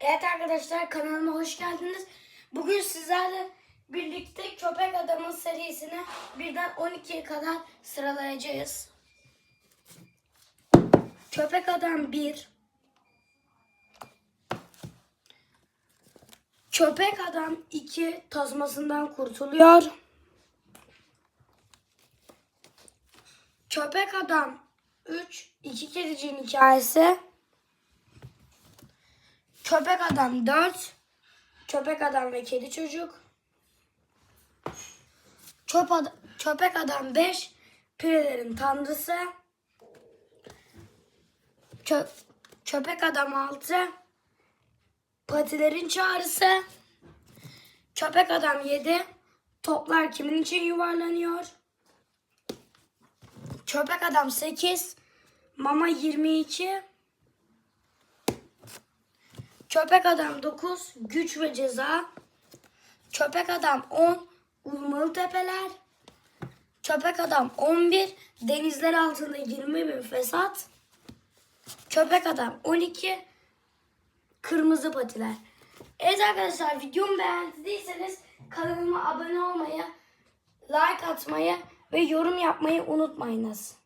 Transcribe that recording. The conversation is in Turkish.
Evet arkadaşlar kanalıma hoş geldiniz. Bugün sizlerle birlikte Köpek Adam'ın serisini birden 12'ye kadar sıralayacağız. Köpek Adam 1 Köpek Adam 2 tasmasından kurtuluyor. Köpek Adam 3 iki kedicinin hikayesi. Köpek Adam 4 Köpek Adam ve Kedi Çocuk. Çöp ad- Köpek Adam 5 Pirelerin Tanrısı. Kö- Köpek Adam 6 Patilerin Çağrısı. Köpek Adam 7 Toplar kimin için yuvarlanıyor? Köpek Adam 8 Mama 22 Köpek Adam 9 Güç ve Ceza. Köpek Adam 10 Ulmalı Tepeler. Köpek Adam 11 Denizler altında 20 bin fesat. Köpek Adam 12 Kırmızı Patiler. Evet arkadaşlar videomu beğendiyseniz kanalıma abone olmayı, like atmayı ve yorum yapmayı unutmayınız.